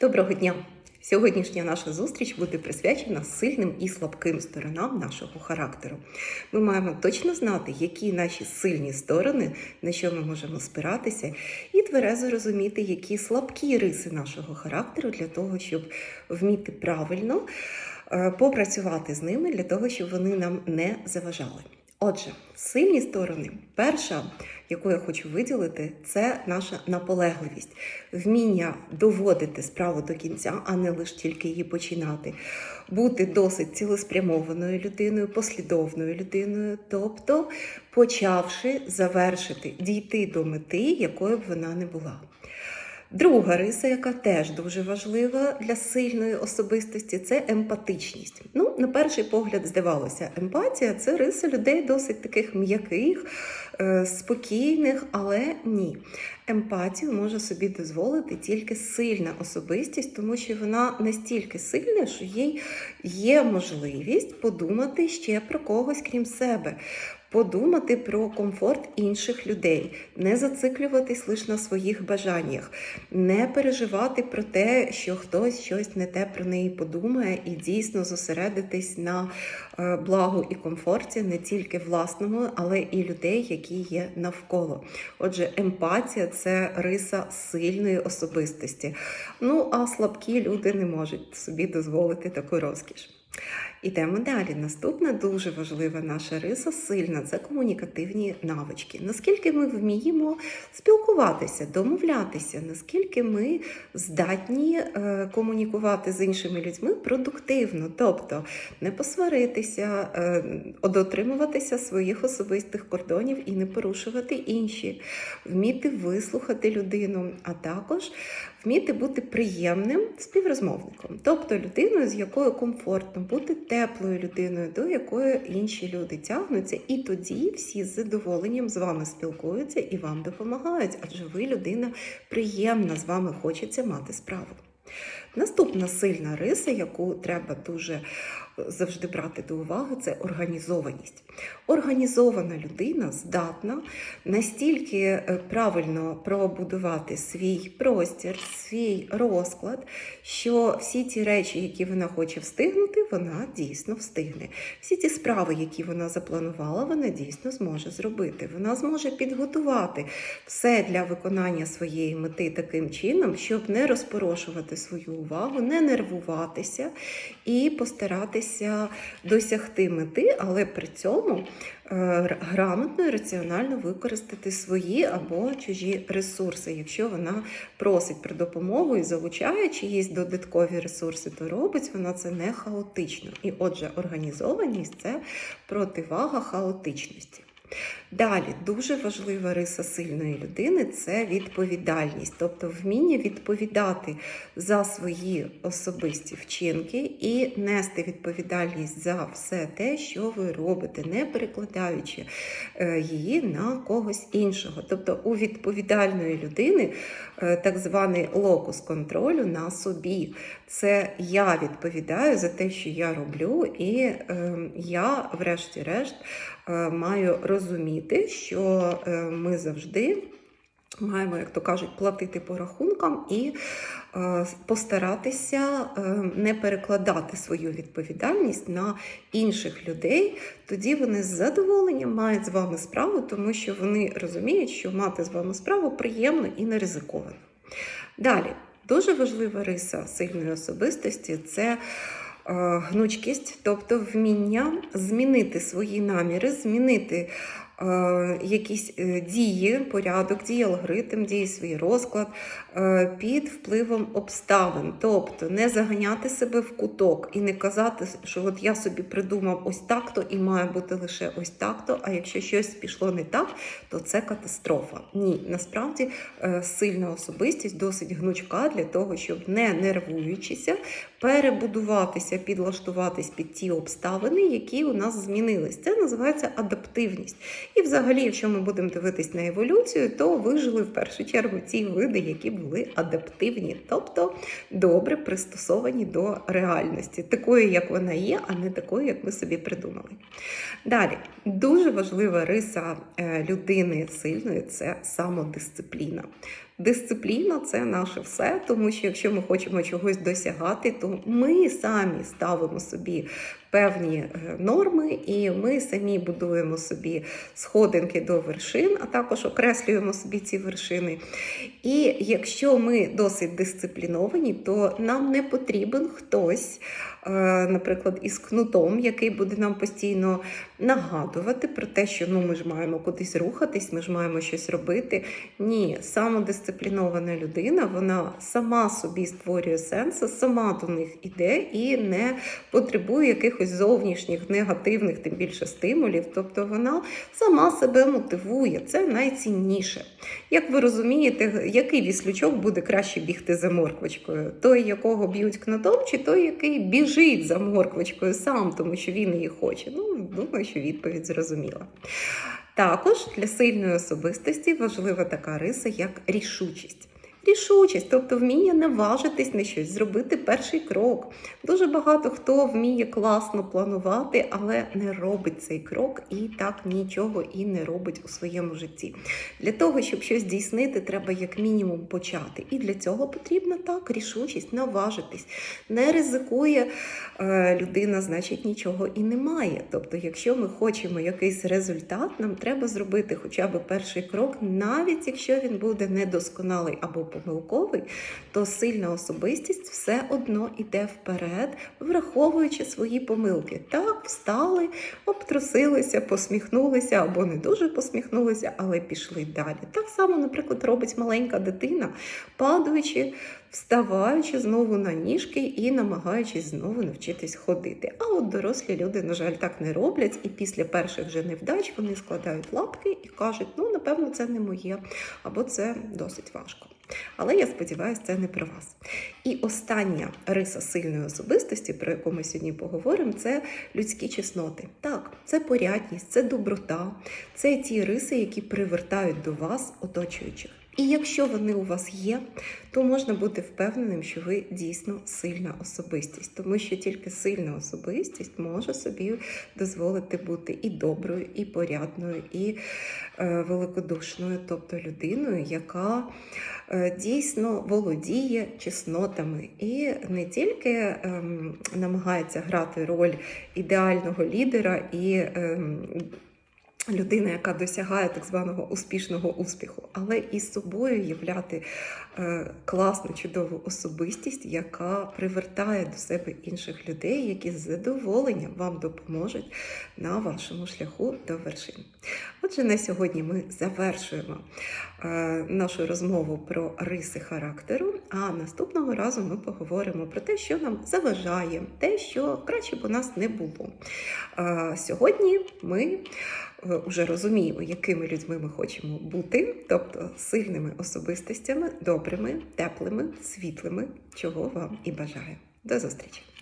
Доброго дня! Сьогоднішня наша зустріч буде присвячена сильним і слабким сторонам нашого характеру. Ми маємо точно знати, які наші сильні сторони, на що ми можемо спиратися, і тверезо розуміти, які слабкі риси нашого характеру для того, щоб вміти правильно е, попрацювати з ними для того, щоб вони нам не заважали. Отже, сильні сторони. Перша, яку я хочу виділити, це наша наполегливість, вміння доводити справу до кінця, а не лише тільки її починати, бути досить цілеспрямованою людиною, послідовною людиною, тобто почавши завершити, дійти до мети, якою б вона не була. Друга риса, яка теж дуже важлива для сильної особистості, це емпатичність. Ну, на перший погляд, здавалося, емпатія це риса людей досить таких м'яких, е, спокійних, але ні. Емпатію може собі дозволити тільки сильна особистість, тому що вона настільки сильна, що їй є можливість подумати ще про когось крім себе. Подумати про комфорт інших людей, не зациклюватись лише на своїх бажаннях, не переживати про те, що хтось щось не те про неї подумає, і дійсно зосередитись на е, благу і комфорті не тільки власному, але і людей, які є навколо. Отже, емпатія це риса сильної особистості. Ну а слабкі люди не можуть собі дозволити таку розкіш. Ідемо далі. Наступна дуже важлива наша риса сильна це комунікативні навички. Наскільки ми вміємо спілкуватися, домовлятися, наскільки ми здатні е, комунікувати з іншими людьми продуктивно, тобто не посваритися, е, дотримуватися своїх особистих кордонів і не порушувати інші, вміти вислухати людину, а також вміти бути приємним співрозмовником, тобто людиною, з якою комфортно бути теплою людиною, до якої інші люди тягнуться, і тоді всі з задоволенням з вами спілкуються і вам допомагають, адже ви людина приємна, з вами хочеться мати справу. Наступна сильна риса, яку треба дуже завжди брати до уваги, це організованість. Організована людина здатна настільки е, правильно пробудувати свій простір, свій розклад, що всі ті речі, які вона хоче встигнути, вона дійсно встигне. Всі ті справи, які вона запланувала, вона дійсно зможе зробити. Вона зможе підготувати все для виконання своєї мети таким чином, щоб не розпорошувати свою увагу, не нервуватися і постаратися досягти мети, але при цьому е, грамотно і раціонально використати свої або чужі ресурси. Якщо вона просить про допомогу і залучає чиїсь додаткові ресурси, то робить вона це не хаотично. І отже, організованість це противага хаотичності. Далі дуже важлива риса сильної людини це відповідальність, тобто вміння відповідати за свої особисті вчинки і нести відповідальність за все те, що ви робите, не перекладаючи е, її на когось іншого. Тобто у відповідальної людини е, так званий локус контролю на собі. Це я відповідаю за те, що я роблю, і ем, я, врешті-решт, маю розуміти, що ми завжди. Маємо, як то кажуть, платити по рахункам і е, постаратися е, не перекладати свою відповідальність на інших людей. Тоді вони з задоволенням мають з вами справу, тому що вони розуміють, що мати з вами справу приємно і не ризиковано. Далі, дуже важлива риса сильної особистості це. Гнучкість, тобто вміння змінити свої наміри, змінити Е, якісь е, дії, порядок, дії, алгоритм, дії свій розклад е, під впливом обставин. Тобто не заганяти себе в куток і не казати, що от я собі придумав ось так-то і має бути лише ось так-то, а якщо щось пішло не так, то це катастрофа. Ні, насправді сильна особистість досить гнучка для того, щоб не нервуючися, перебудуватися, підлаштуватись під ті обставини, які у нас змінились. Це називається адаптивність. І, взагалі, якщо ми будемо дивитись на еволюцію, то вижили в першу чергу ті види, які були адаптивні, тобто добре пристосовані до реальності, такої, як вона є, а не такою, як ми собі придумали. Далі, дуже важлива риса е, людини сильної це самодисципліна. Дисципліна це наше все, тому що якщо ми хочемо чогось досягати, то ми самі ставимо собі певні е, норми, і ми самі будуємо собі сходинки до вершин, а також окреслюємо собі ці вершини. І якщо ми досить дисципліновані, то нам не потрібен хтось, наприклад, із кнутом, який буде нам постійно нагадувати про те, що ну ми ж маємо кудись рухатись, ми ж маємо щось робити. Ні, самодисциплінована людина, вона сама собі створює сенси, сама до них іде і не потребує якихось зовнішніх негативних, тим більше стимулів. Тобто вона сама себе мотивує. Це найцінніше. Як ви розумієте, який віслючок буде краще бігти за морквочкою? Той, якого б'ють кнутом, чи той, який біжить за морквочкою сам, тому що він її хоче? Ну, думаю, що відповідь зрозуміла. Також для сильної особистості важлива така риса, як рішучість. Рішучість, тобто вміння наважитись на щось, зробити перший крок. Дуже багато хто вміє класно планувати, але не робить цей крок і так нічого і не робить у своєму житті. Для того, щоб щось здійснити, треба як мінімум почати. І для цього потрібна так рішучість, наважитись. Не ризикує е, людина, значить нічого і немає. Тобто, якщо ми хочемо якийсь результат, нам треба зробити хоча б перший крок, навіть якщо він буде недосконалий або помилковий, то сильна особистість все одно йде вперед, враховуючи свої помилки. Так, встали, обтрусилися, посміхнулися або не дуже посміхнулися, але пішли далі. Так само, наприклад, робить маленька дитина, падаючи, вставаючи знову на ніжки і намагаючись знову навчитись ходити. А от дорослі люди, на жаль, так не роблять, і після перших вже невдач вони складають лапки і кажуть, ну, напевно, це не моє, або це досить важко. Але я сподіваюся, це не про вас. І остання риса сильної особистості, про яку ми сьогодні поговоримо, це людські чесноти. Так, це порядність, це доброта, це ті риси, які привертають до вас оточуючих. І якщо вони у вас є, то можна бути впевненим, що ви дійсно сильна особистість, тому що тільки сильна особистість може собі дозволити бути і доброю, і порядною, і е, великодушною, тобто людиною, яка е, дійсно володіє чеснотами. І не тільки ем, намагається грати роль ідеального лідера і ем, людина, яка досягає так званого успішного успіху, але і собою являти е, класну, чудову особистість, яка привертає до себе інших людей, які з задоволенням вам допоможуть на вашому шляху до вершин. Отже, на сьогодні ми завершуємо е, нашу розмову про риси характеру. А наступного разу ми поговоримо про те, що нам заважає, те, що краще б у нас не було. Е, сьогодні ми вже розуміємо, якими людьми ми хочемо бути, тобто сильними особистостями, добрими, теплими, світлими, чого вам і бажаю. До зустрічі!